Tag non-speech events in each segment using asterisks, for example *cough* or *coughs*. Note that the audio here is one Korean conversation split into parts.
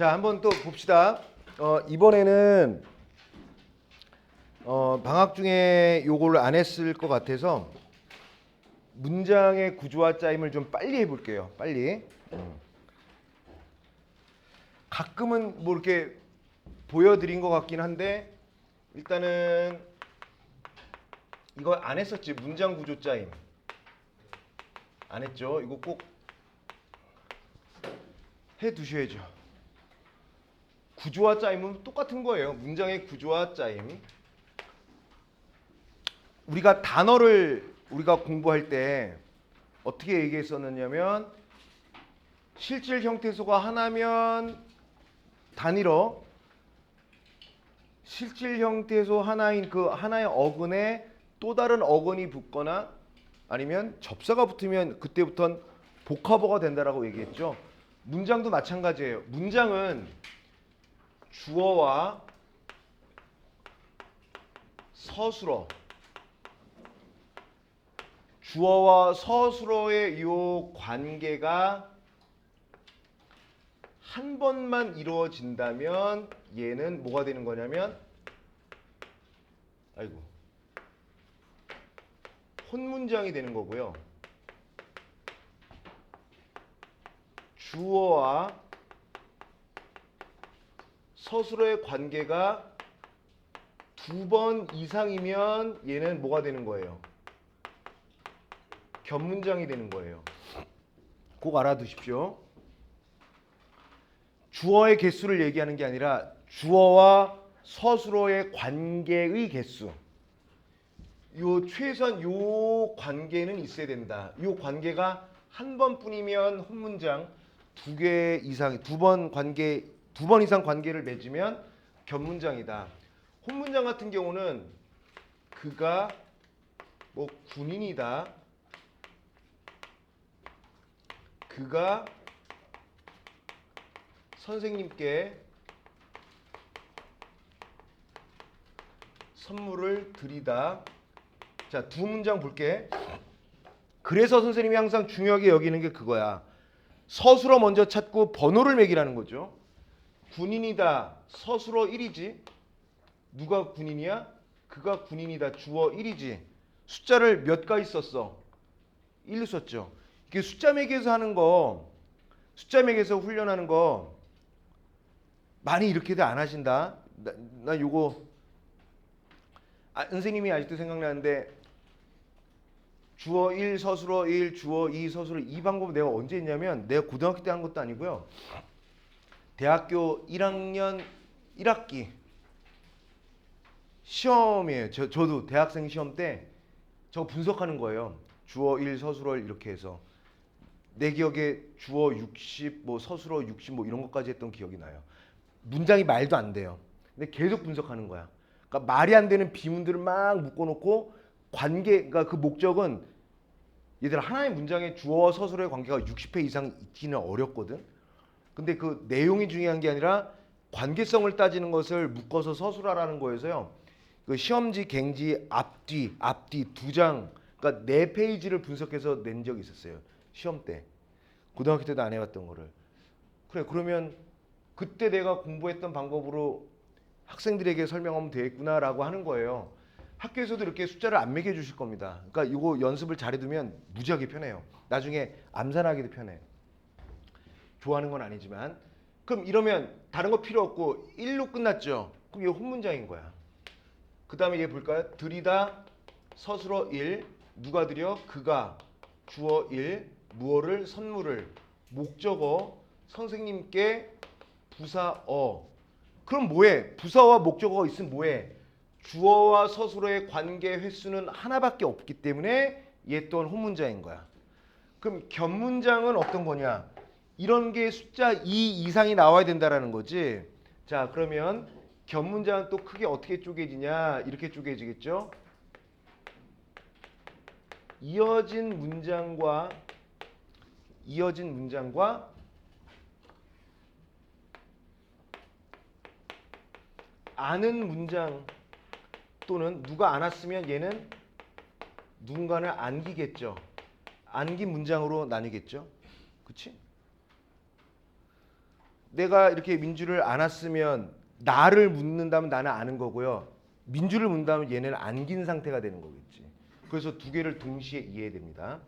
자, 한번 또 봅시다. 어, 이번에는 어, 방학 중에 요걸 안 했을 것 같아서 문장의 구조와 짜임을 좀 빨리 해볼게요. 빨리. 음. 가끔은 뭐 이렇게 보여드린 것 같긴 한데 일단은 이거 안 했었지 문장 구조 짜임 안 했죠? 이거 꼭 해 두셔야죠. 구조와 짜임은 똑같은 거예요. 문장의 구조와 짜임. 우리가 단어를 우리가 공부할 때 어떻게 얘기했었느냐면 실질 형태소가 하나면 단위로 실질 형태소 하나인 그 하나의 어근에 또 다른 어근이 붙거나 아니면 접사가 붙으면 그때부터는 복합어가 된다라고 얘기했죠. 문장도 마찬가지예요. 문장은 주어와 서술어 주어와 서술어의 이 관계가 한 번만 이루어진다면 얘는 뭐가 되는 거냐면 아이고 혼문장이 되는 거고요. 주어와 서술어의 관계가 두 번 이상이면 얘는 뭐가 되는 거예요? 견문장이 되는 거예요. 꼭 알아두십시오. 주어의 개수를 얘기하는 게 아니라 주어와 서술어의 관계의 개수. 요 최소한 요 관계는 있어야 된다. 요 관계가 한 번뿐이면 혼문장, 두 개 이상 두 번 관계 두 번 이상 관계를 맺으면 견문장이다. 혼문장 같은 경우는 그가 뭐 군인이다. 그가 선생님께 선물을 드리다. 자, 두 문장 볼게. 그래서 선생님이 항상 중요하게 여기는 게 그거야. 서술어 먼저 찾고 번호를 매기라는 거죠. 군인이다. 서술어 1이지. 누가 군인이야? 그가 군인이다. 주어 1이지. 숫자를 몇 가지 썼어? 1 썼죠. 이게 숫자 매기에서 하는 거, 숫자 매기에서 훈련하는 거 많이 이렇게도 안 하신다. 나, 나 요거 아, 선생님이 아직도 생각나는데 주어 1, 서술어 1, 주어 2, 서술어 이 방법 내가 언제 했냐면 내가 고등학교 때 한 것도 아니고요. 대학교 1학년 1학기 시험이에요. 저, 저도 대학생 시험 때 저거 분석하는 거예요. 주어 1, 서술어 1 이렇게 해서 내 기억에 주어 60, 뭐 서술어 60, 뭐 이런 것까지 했던 기억이 나요. 문장이 말도 안 돼요. 근데 계속 분석하는 거야. 그러니까 말이 안 되는 비문들을 막 묶어놓고 관계, 그러니까 그 목적은 얘들 하나의 문장에 주어 서술어의 관계가 60회 이상 있기는 어렵거든. 근데 그 내용이 중요한 게 아니라 관계성을 따지는 것을 묶어서 서술하라는 거여서요. 그 시험지, 갱지 앞뒤, 앞뒤 두 장, 그러니까 네 페이지를 분석해서 낸 적이 있었어요. 시험 때. 고등학교 때도 안 해봤던 거를. 그래, 그러면 그때 내가 공부했던 방법으로 학생들에게 설명하면 되겠구나라고 하는 거예요. 학교에서도 이렇게 숫자를 안 매겨 주실 겁니다. 그러니까 이거 연습을 잘해두면 무지하게 편해요. 나중에 암산하기도 편해. 좋아하는 건 아니지만 그럼 이러면 다른 거 필요 없고 1로 끝났죠. 그럼 이거 혼문장인 거야. 그 다음에 얘 볼까요? 들이다 서술어 1 누가 드려? 그가 주어 1 무어를 선물을 목적어 선생님께 부사어 그럼 뭐해? 부사와 목적어가 있으면 뭐해? 주어와 서술어의 관계 횟수는 하나밖에 없기 때문에 얘 또한 혼문장인 거야. 그럼 견문장은 어떤 거냐? 이런 게 숫자 2 이상이 나와야 된다라는 거지. 자, 그러면 견문장은 또 크게 어떻게 쪼개지냐? 이렇게 쪼개지겠죠? 이어진 문장과 이어진 문장과 아는 문장 또는 누가 안았으면 얘는 누군가를 안기겠죠. 안긴 문장으로 나뉘겠죠. 그치? 내가 이렇게 민주를 안았으면 나를 묻는다면 나는 아는 거고요. 민주를 묻는다면 얘는 안긴 상태가 되는 거겠지. 그래서 두 개를 동시에 이해해야 됩니다.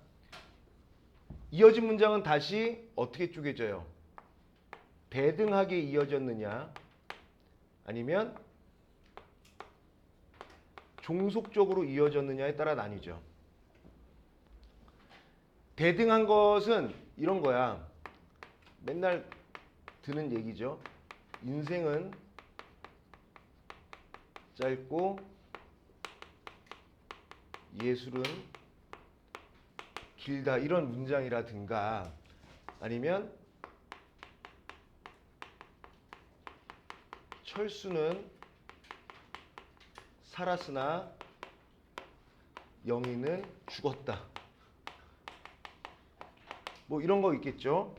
이어진 문장은 다시 어떻게 쪼개져요? 대등하게 이어졌느냐 아니면 종속적으로 이어졌느냐에 따라 나뉘죠. 대등한 것은 이런 거야. 맨날 드는 얘기죠. 인생은 짧고 예술은 길다 이런 문장이라든가 아니면 철수는 살았으나 영희는 죽었다. 뭐 이런 거 있겠죠.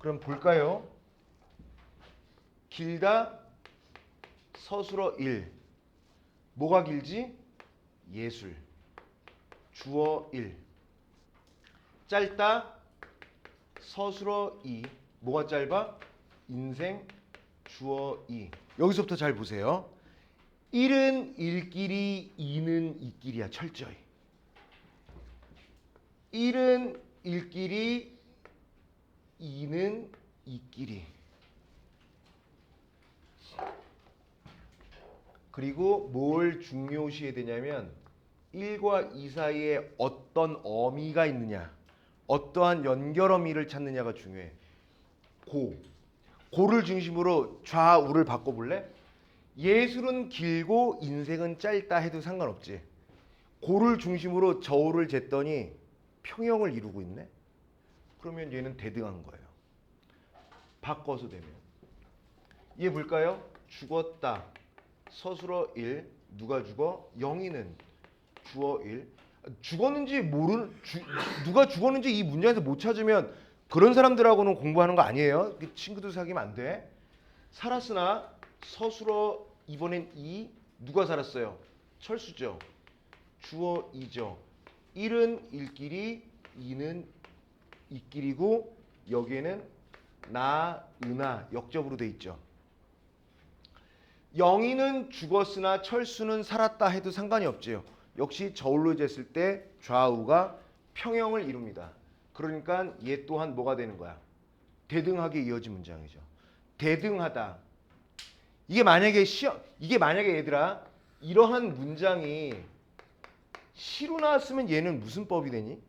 그럼 볼까요? 길다 서술어 1. 뭐가 길지? 예술. 주어 1. 짧다 서술어 2. 뭐가 짧아? 인생 주어 2. 여기서부터 잘 보세요. 1은 1길이, 2는 2길이야, 철저히. 1은 1길이, 이는 이끼리. 그리고 뭘 중요시해야 되냐면 1과 2 사이에 어떤 어미가 있느냐, 어떠한 연결 어미를 찾느냐가 중요해. 고. 고를 중심으로 좌우를 바꿔볼래? 예술은 길고 인생은 짧다 해도 상관없지. 고를 중심으로 저울을 쟀더니 평형을 이루고 있네. 그러면 얘는 대등한 거예요 바꿔서 되면 얘 볼까요? 죽었다 서술어 1 누가 죽어? 영희는 주어 1 죽었는지 모르는 주- 누가 죽었는지 이 문장에서 못 찾으면 그런 사람들하고는 공부하는 거 아니에요. 그 친구들 사귀면 안 돼. 살았으나 서술어 이번엔 이 누가 살았어요? 철수죠. 주어 2죠. 1은 일끼리 2는 이끼리고 여기에는 나, 은하 역접으로 돼 있죠. 영희는 죽었으나 철수는 살았다 해도 상관이 없지요. 역시 저울로 쟀을 때 좌우가 평형을 이룹니다. 그러니까 얘 또한 뭐가 되는 거야? 대등하게 이어진 문장이죠. 대등하다. 이게 만약에 시험 이게 만약에 얘들아 이러한 문장이 시로 나왔으면 얘는 무슨 법이 되니?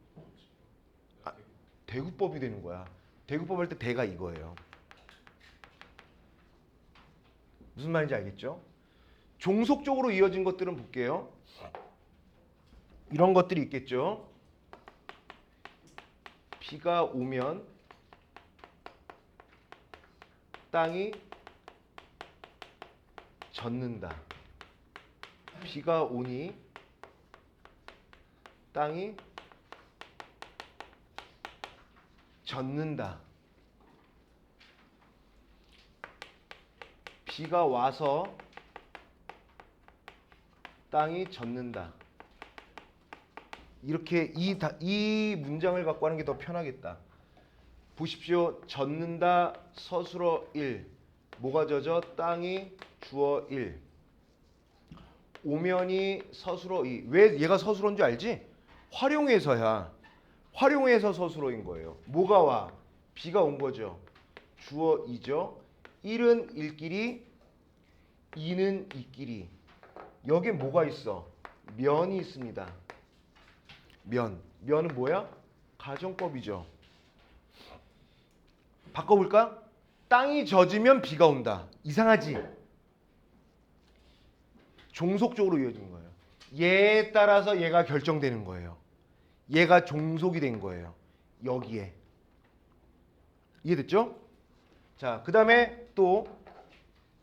아, 대구법이 되는 거야. 대구법 할 때 대가 이거예요. 무슨 말인지 알겠죠? 종속적으로 이어진 것들은 볼게요. 이런 것들이 있겠죠. 비가 오면 땅이 젖는다. 비가 오니 땅이 젖는다. 비가 와서 땅이 젖는다. 이렇게 이, 다, 이 문장을 갖고 하는 게 더 편하겠다. 보십시오. 젖는다 서술어 1. 뭐가 젖어? 땅이 주어 1. 오면이 서술어 2. 왜 얘가 서술어인 줄 알지? 활용해서야. 활용해서 서술어인 거예요. 뭐가 와? 비가 온 거죠. 주어 2죠. 1은 일끼리 2는 이끼리. 여기에 뭐가 있어? 면이 있습니다. 면. 면은 뭐야? 가정법이죠. 바꿔볼까? 땅이 젖으면 비가 온다. 이상하지? 종속적으로 이어진 거예요. 얘에 따라서 얘가 결정되는 거예요. 얘가 종속이 된 거예요. 여기에. 이해됐죠? 자, 그 다음에 또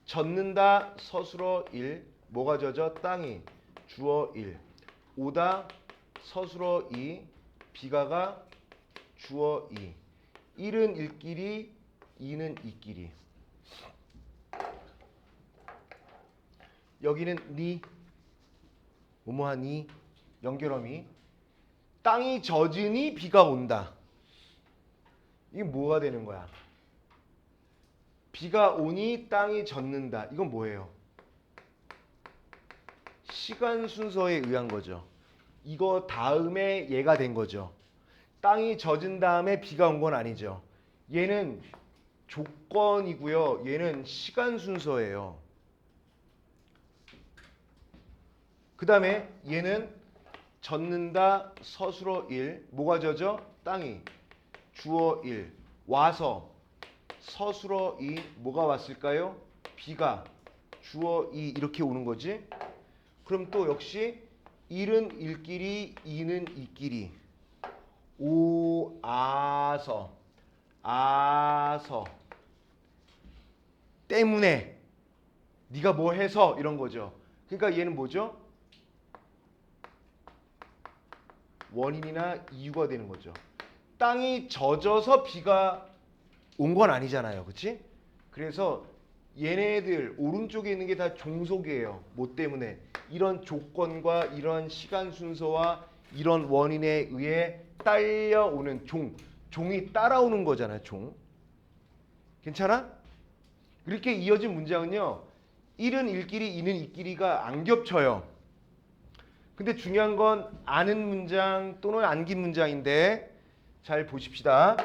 젖는다 서술어 1 뭐가 젖어? 땅이. 주어 1 오다 서술어 2 비가가 주어 2 1은 일끼리 2는 이끼리. 여기는 니. 뭐뭐하니? 연결어미 땅이 젖으니 비가 온다 이게 뭐가 되는 거야? 비가 오니 땅이 젖는다. 이건 뭐예요? 시간 순서에 의한 거죠. 이거 다음에 얘가 된 거죠. 땅이 젖은 다음에 비가 온 건 아니죠. 얘는 조건이고요. 얘는 시간 순서예요. 그 다음에 얘는 젖는다 서술어 1 뭐가 젖어? 땅이. 주어 1 와서. 서술어 2 뭐가 왔을까요? 비가. 주어 2 이렇게 오는 거지? 그럼 또 역시 1은 일끼리 2는 이끼리. 오 아서. 아서. 때문에. 네가 뭐 해서 이런 거죠. 그러니까 얘는 뭐죠? 원인이나 이유가 되는 거죠. 땅이 젖어서 비가 온 건 아니잖아요. 그치? 그래서 얘네들 오른쪽에 있는 게 다 종속이에요. 뭐 때문에? 이런 조건과 이런 시간 순서와 이런 원인에 의해 딸려오는 종. 종이 따라오는 거잖아요. 종. 괜찮아? 이렇게 이어진 문장은요. 1은 일끼리 2는 이끼리가 안 겹쳐요. 근데 중요한 건 아는 문장 또는 안긴 문장인데 잘 보십시다.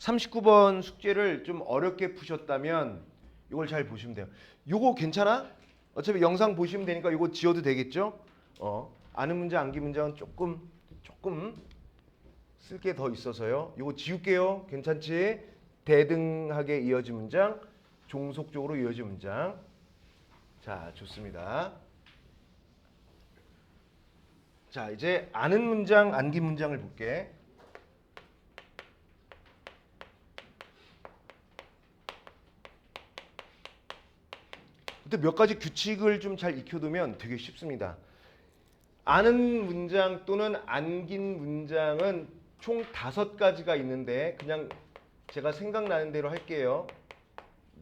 39번 숙제를 좀 어렵게 푸셨다면 이걸 잘 보시면 돼요. 요거 괜찮아? 어차피 영상 보시면 되니까 요거 지워도 되겠죠? 어. 아는 문장, 안긴 문장은 조금 조금 쓸 게 더 있어서요. 요거 지울게요. 괜찮지? 대등하게 이어진 문장, 종속적으로 이어진 문장. 자, 좋습니다. 자, 이제 아는 문장, 안긴 문장을 볼게. 근데 몇 가지 규칙을 좀 잘 익혀두면 되게 쉽습니다. 아는 문장 또는 안긴 문장은 총 다섯 가지가 있는데 그냥 제가 생각나는 대로 할게요.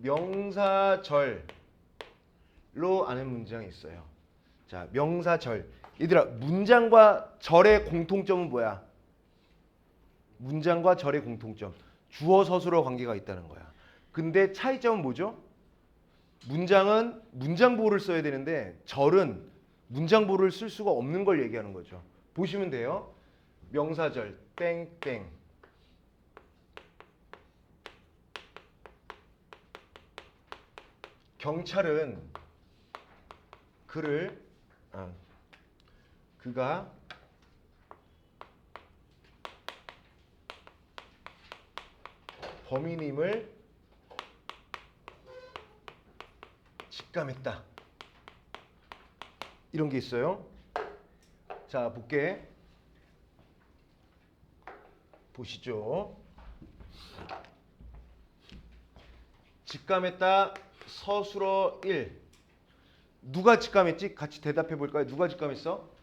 명사절로 아는 문장이 있어요. 자, 명사절. 얘들아, 문장과 절의 공통점은 뭐야? 문장과 절의 공통점. 주어 서술어 관계가 있다는 거야. 근데 차이점은 뭐죠? 문장은 문장보를 써야 되는데 절은 문장보를 쓸 수가 없는 걸 얘기하는 거죠. 보시면 돼요. 명사절 땡땡 경찰은 그를 아, 그가 범인임을 직감했다. 이런 게 있어요. 자, 볼게. 보시죠. 직감했다. 서술어 1. 누가 직감했지? 같이 대답해 볼까요? 누가 직감했어?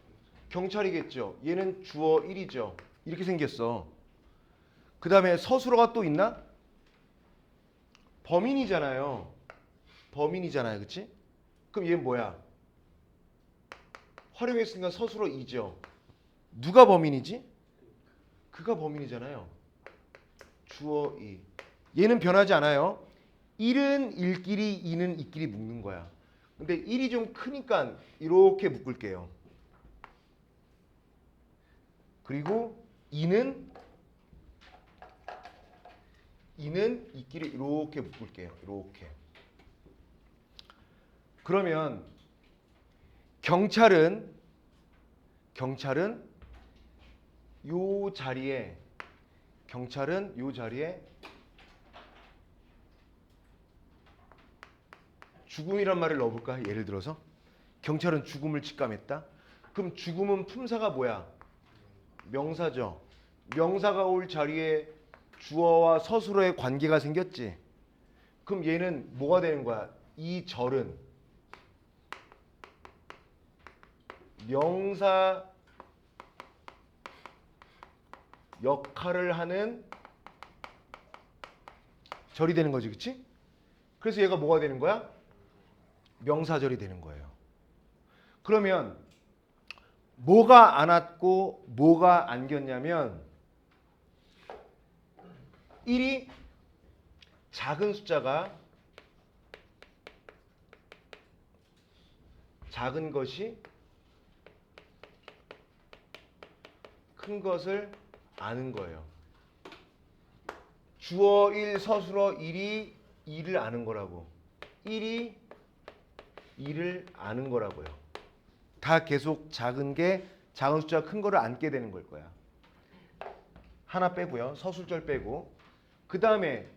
경찰이겠죠. 얘는 주어 1이죠. 이렇게 생겼어. 그 다음에 서술어가 또 있나? 범인이잖아요. 범인이잖아요. 그치? 그럼 얘는 뭐야? 활용했으니까 서술어 2죠. 누가 범인이지? 그가 범인이잖아요. 주어 2. 얘는 변하지 않아요. 1은 일끼리 2는 이끼리 묶는 거야. 근데 1이 좀 크니까 이렇게 묶을게요. 그리고 2는 2는 이끼리 이렇게 묶을게요. 이렇게. 그러면 경찰은 경찰은 요 자리에 경찰은 요 자리에 죽음이란 말을 넣어볼까? 예를 들어서 경찰은 죽음을 직감했다. 그럼 죽음은 품사가 뭐야? 명사죠. 명사가 올 자리에 주어와 서술어의 관계가 생겼지. 그럼 얘는 뭐가 되는 거야? 이 절은 명사 역할을 하는 절이 되는 거지, 그치? 그래서 얘가 뭐가 되는 거야? 명사절이 되는 거예요. 그러면 뭐가 안 왔고 뭐가 안겼냐면 1이 작은 숫자가 작은 것이 큰 것을 아는 거예요. 주어 1 서술어 1이 2를 아는 거라고. 1이 2를 아는 거라고요. 다 계속 작은 게 작은 숫자 큰 거를 안게 되는 걸 거야. 하나 빼고요. 서술절 빼고. 그 다음에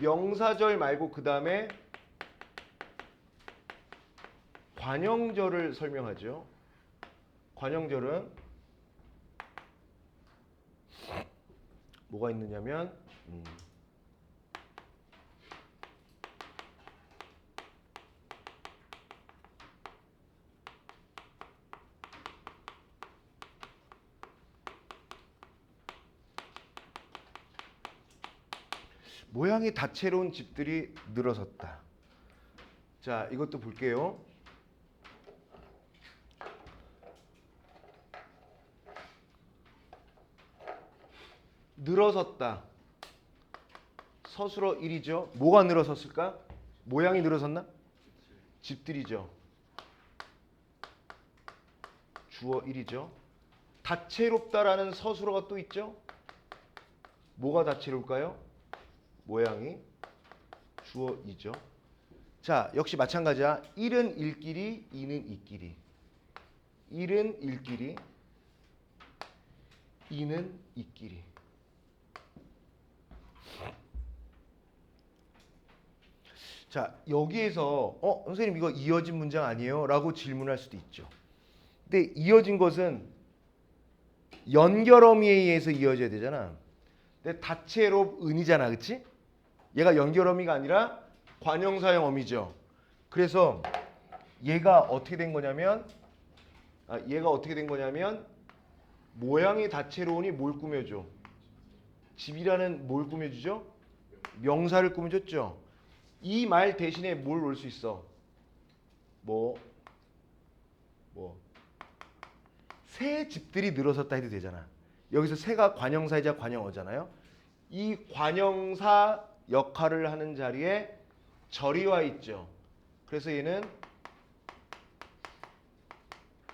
명사절 말고 그 다음에 관형절을 설명하죠. 관형절은 뭐가 있느냐면 음, 모양이 다채로운 집들이 늘어섰다. 자, 이것도 볼게요. 늘어섰다. 서술어 1이죠. 뭐가 늘어섰을까? 모양이 늘어섰나? 집들이죠. 주어 1이죠. 다채롭다라는 서술어가 또 있죠. 뭐가 다채로울까요? 모양이 주어 2죠. 자, 역시 마찬가지야. 1은 일끼리, 2는 이끼리. 1은 일끼리, 2는 이끼리. 자, 여기에서 어, 선생님 이거 이어진 문장 아니에요? 라고 질문할 수도 있죠. 근데 이어진 것은 연결어미에 의해서 이어져야 되잖아. 근데 다채롭 은이잖아. 그치? 얘가 연결어미가 아니라 관형사형 어미죠. 그래서 얘가 어떻게 된 거냐면 아, 얘가 어떻게 된 거냐면 모양이 다채로우니 뭘 꾸며줘? 집이라는 뭘 꾸며주죠? 명사를 꾸며줬죠. 이 말 대신에 뭘 올 수 있어? 뭐, 뭐, 새 집들이 늘어섰다 해도 되잖아. 여기서 새가 관형사이자 관형어잖아요. 이 관형사 역할을 하는 자리에 절이 와 있죠. 그래서 얘는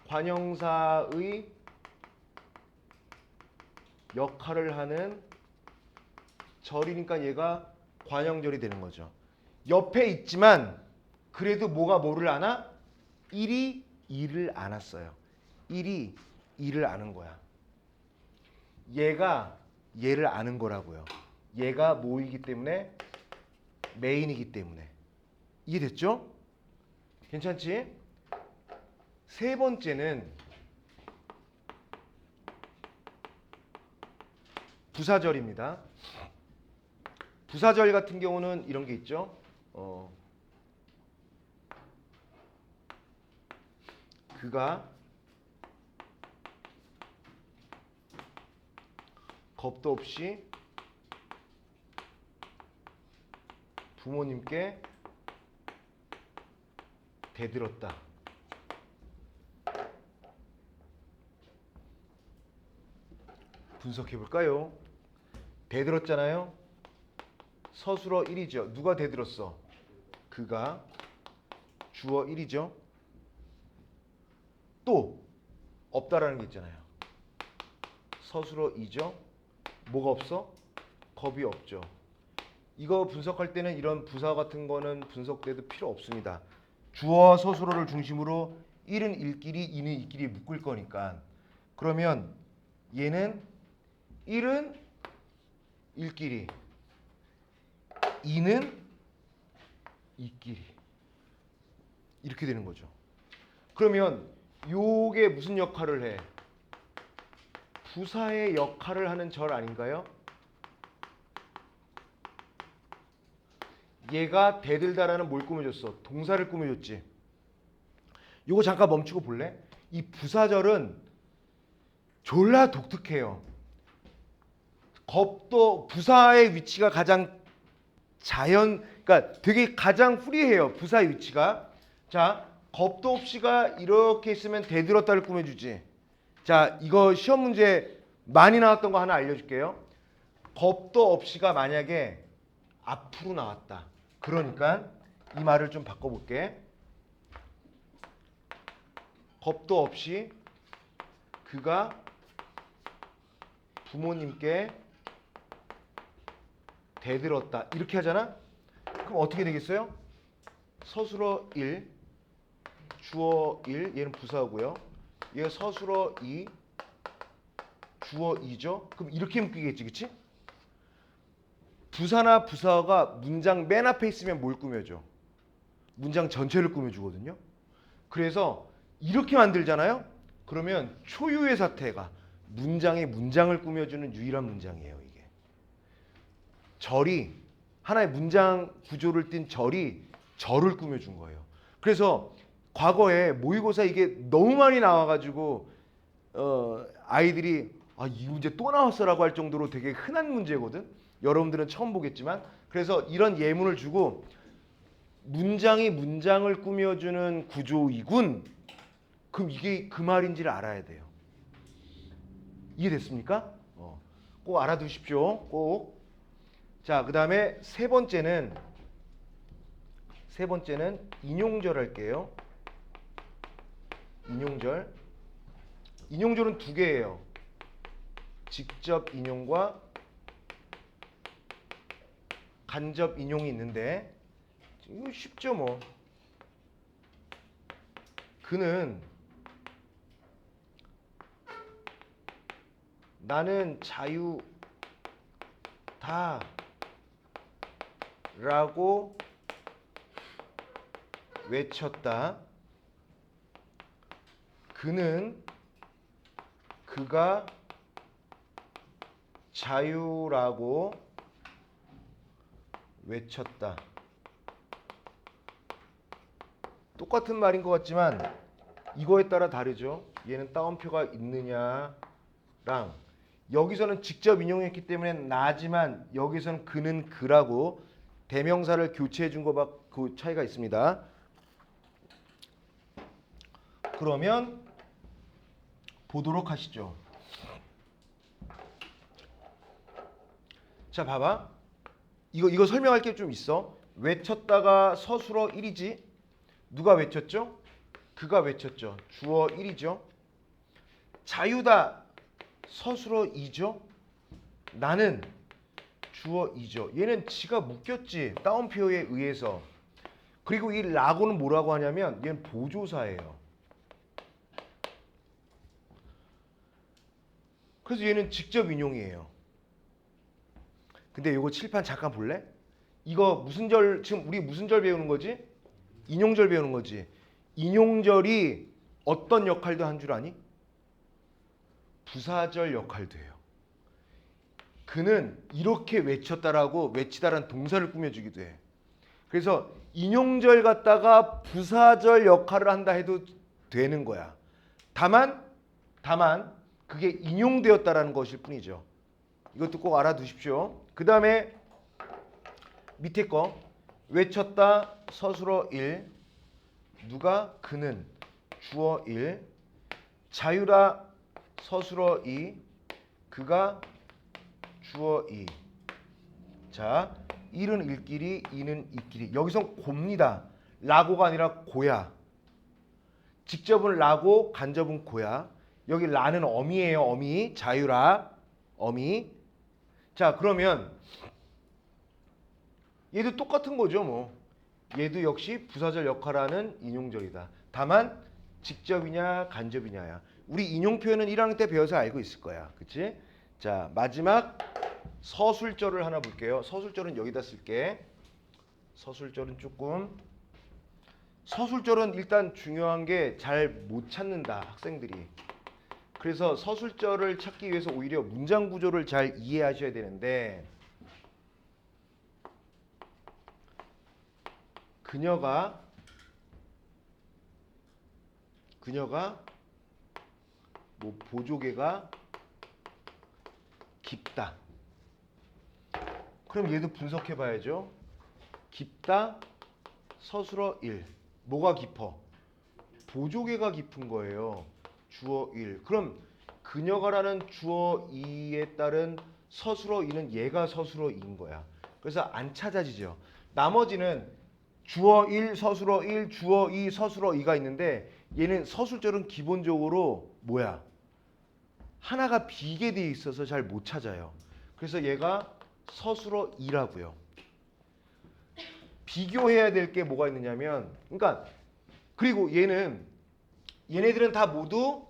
관형사의 역할을 하는 절이니까 얘가 관형절이 되는 거죠. 옆에 있지만 그래도 뭐가 뭐를 아나? 1이 2를 안았어요. 1이 2를 아는 거야. 얘가 얘를 아는 거라고요. 얘가 뭐이기 때문에 메인이기 때문에 이해됐죠? 괜찮지? 세 번째는 부사절입니다. 부사절 같은 경우는 이런 게 있죠. 어, 그가 겁도 없이 부모님께 대들었다. 분석해 볼까요? 대들었잖아요. 서술어 1이죠. 누가 대들었어? 그가 주어 1이죠. 또 없다라는 게 있잖아요. 서술어 2죠. 뭐가 없어? 겁이 없죠. 이거 분석할 때는 이런 부사 같은 거는 분석돼도 필요 없습니다. 주어와 서술어를 중심으로 1은 일끼리 2는 이끼리 묶을 거니까 그러면 얘는 1은 일끼리 2는 이끼리 이렇게 되는 거죠. 그러면 요게 무슨 역할을 해? 부사의 역할을 하는 절 아닌가요? 얘가 대들다라는 뭘 꾸며줬어? 동사를 꾸며줬지. 요거 잠깐 멈추고 볼래? 이 부사절은 졸라 독특해요. 겁도 부사의 위치가 가장 자연, 그러니까 되게 가장 후리해요. 부사의 위치가. 자, 겁도 없이가 이렇게 있으면 대들었다를 꾸며 주지. 자, 이거 시험 문제 많이 나왔던 거 하나 알려 줄게요. 겁도 없이가 만약에 앞으로 나왔다. 그러니까 이 말을 좀 바꿔볼게. 겁도 없이 그가 부모님께 대들었다. 이렇게 하잖아? 그럼 어떻게 되겠어요? 서술어 1, 주어 1, 얘는 부사고요. 얘가 서술어 2, 주어 2죠. 그럼 이렇게 묶이겠지, 그치? 부사나 부사가 문장 맨 앞에 있으면 뭘 꾸며줘? 문장 전체를 꾸며주거든요. 그래서 이렇게 만들잖아요. 그러면 초유의 사태가 문장의 문장을 꾸며주는 유일한 문장이에요. 이게 절이 하나의 문장 구조를 띈 절이 절을 꾸며준 거예요. 그래서 과거에 모의고사 이게 너무 많이 나와가지고 어, 아이들이 아, 이 문제 또 나왔어라고 할 정도로 되게 흔한 문제거든. 여러분들은 처음 보겠지만 그래서 이런 예문을 주고 문장이 문장을 꾸며주는 구조이군. 그럼 이게 그 말인지를 알아야 돼요. 이해됐습니까? 어, 꼭 알아두십시오. 꼭. 자, 그 다음에 세 번째는 세 번째는 인용절 할게요. 인용절. 인용절은 두 개예요. 직접 인용과 간접 인용이 있는데 이거 쉽죠 뭐. 그는 나는 자유 다 라고 외쳤다. 그는 그가 자유라고 외쳤다. 똑같은 말인 것 같지만 이거에 따라 다르죠. 얘는 따옴표가 있느냐랑 여기서는 직접 인용했기 때문에 나지만 여기서는 그는 그라고 대명사를 교체해 준 거밖 그 차이가 있습니다. 그러면 보도록 하시죠. 자, 봐봐. 이거 이거 설명할 게 좀 있어. 외쳤다가 서술어 1이지. 누가 외쳤죠? 그가 외쳤죠. 주어 1이죠. 자유다. 서술어 2죠. 나는 주어 2죠. 얘는 지가 묶였지. 따옴표에 의해서. 그리고 이 라고는 뭐라고 하냐면 얘는 보조사예요. 그래서 얘는 직접 인용이에요. 근데 이거 칠판 잠깐 볼래? 이거 무슨 절 지금 우리 무슨 절 배우는 거지? 인용절 배우는 거지. 인용절이 어떤 역할도 한 줄 아니? 부사절 역할도 해요. 그는 이렇게 외쳤다라고 외치다라는 동사를 꾸며주기도 해. 그래서 인용절 갖다가 부사절 역할을 한다 해도 되는 거야. 다만 다만 그게 인용되었다라는 것일 뿐이죠. 이것도 꼭 알아두십시오. 그 다음에 밑에 거 외쳤다 서술어 1 누가 그는 주어 1 자유라 서술어 2 그가 주어 2 자, 1은 일끼리, 2는 이끼리. 여기서 곱니다. 라고가 아니라 고야. 직접은 라고, 간접은 고야. 여기 라는 어미예요. 어미. 자유라. 어미. 자, 그러면 얘도 똑같은 거죠, 뭐. 얘도 역시 부사절 역할하는 인용절이다. 다만 직접이냐 간접이냐야. 우리 인용 표현은 1학년 때 배워서 알고 있을 거야. 그치? 자, 마지막 서술절을 하나 볼게요. 서술절은 여기다 쓸게. 서술절은 조금 서술절은 일단 중요한 게 잘 못 찾는다 학생들이. 그래서 서술절을 찾기 위해서 오히려 문장 구조를 잘 이해하셔야 되는데 그녀가 그녀가 뭐 보조개가 깊다. 그럼 얘도 분석해 봐야죠. 깊다 서술어 1. 뭐가 깊어? 보조개가 깊은 거예요. 주어 1. 그럼 그녀가라는 주어 2에 따른 서술어 2는 얘가 서술어 2인 거야. 그래서 안 찾아지죠. 나머지는 주어 1, 서술어 1, 주어 2, 서술어 2가 있는데 얘는 서술절은 기본적으로 뭐야? 하나가 비게 돼 있어서 잘 못 찾아요. 그래서 얘가 서술어 2라고요. 비교해야 될 게 뭐가 있느냐면 그러니까 그리고 얘는 얘네들은 다 모두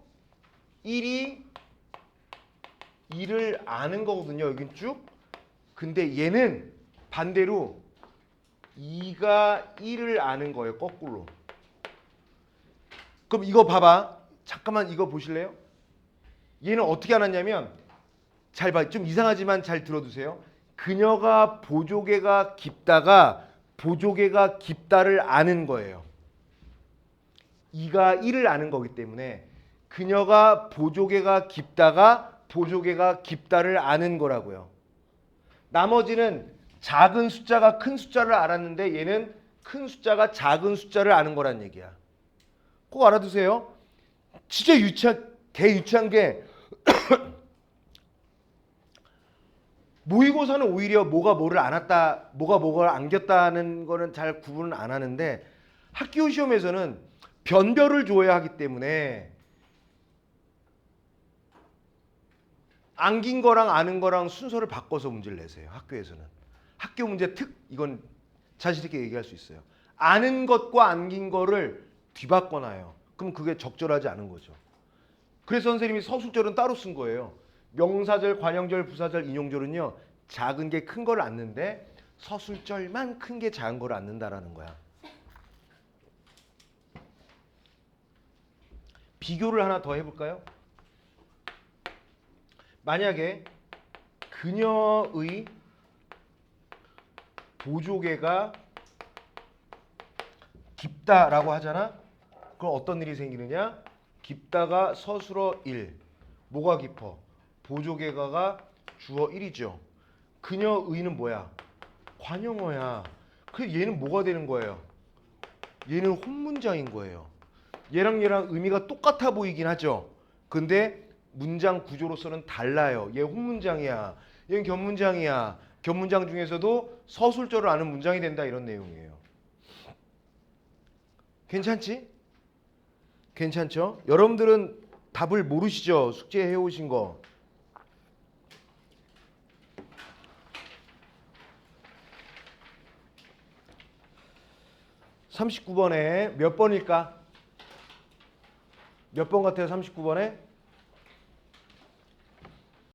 1이 2를 아는 거거든요. 여긴 쭉. 근데 얘는 반대로 2가 1을 아는 거예요. 거꾸로. 그럼 이거 봐봐. 잠깐만 이거 보실래요? 얘는 어떻게 알았냐면 잘 봐. 좀 이상하지만 잘 들어두세요. 그녀가 보조개가 깊다가 보조개가 깊다를 아는 거예요. 2가 1을 아는 거기 때문에 그녀가 보조개가 깊다가 보조개가 깊다를 아는 거라고요. 나머지는 작은 숫자가 큰 숫자를 알았는데 얘는 큰 숫자가 작은 숫자를 아는 거란 얘기야. 꼭 알아두세요. 진짜 유치한 개 유치한 게 *coughs* 모의고사는 오히려 뭐가 뭐를 안 왔다, 뭐가 뭐가 안겼다는 거는 잘 구분을 안 하는데 학교 시험에서는 변별을 줘야 하기 때문에 안긴 거랑 아는 거랑 순서를 바꿔서 문제를 내세요. 학교에서는. 학교 문제 특 이건 자신 있게 얘기할 수 있어요. 아는 것과 안긴 거를 뒤바꿔놔요. 그럼 그게 적절하지 않은 거죠. 그래서 선생님이 서술절은 따로 쓴 거예요. 명사절, 관형절, 부사절, 인용절은요. 작은 게 큰 걸 안는데 서술절만 큰 게 작은 걸 안는다라는 거야. 비교를 하나 더 해볼까요? 만약에 그녀의 보조개가 깊다라고 하잖아. 그럼 어떤 일이 생기느냐? 깊다가 서술어 1. 뭐가 깊어? 보조개가가 주어 1이죠. 그녀의는 뭐야? 관용어야. 그 얘는 뭐가 되는 거예요? 얘는 혼문장인 거예요. 얘랑 얘랑 의미가 똑같아 보이긴 하죠. 근데 문장 구조로서는 달라요. 얘 혼문장이야. 얘는 견문장이야. 견문장 중에서도 서술절을 아는 문장이 된다 이런 내용이에요. 괜찮지? 괜찮죠? 여러분들은 답을 모르시죠? 숙제 해오신 거. (39번에) 몇 번일까? 몇 번 같아요? (39번에)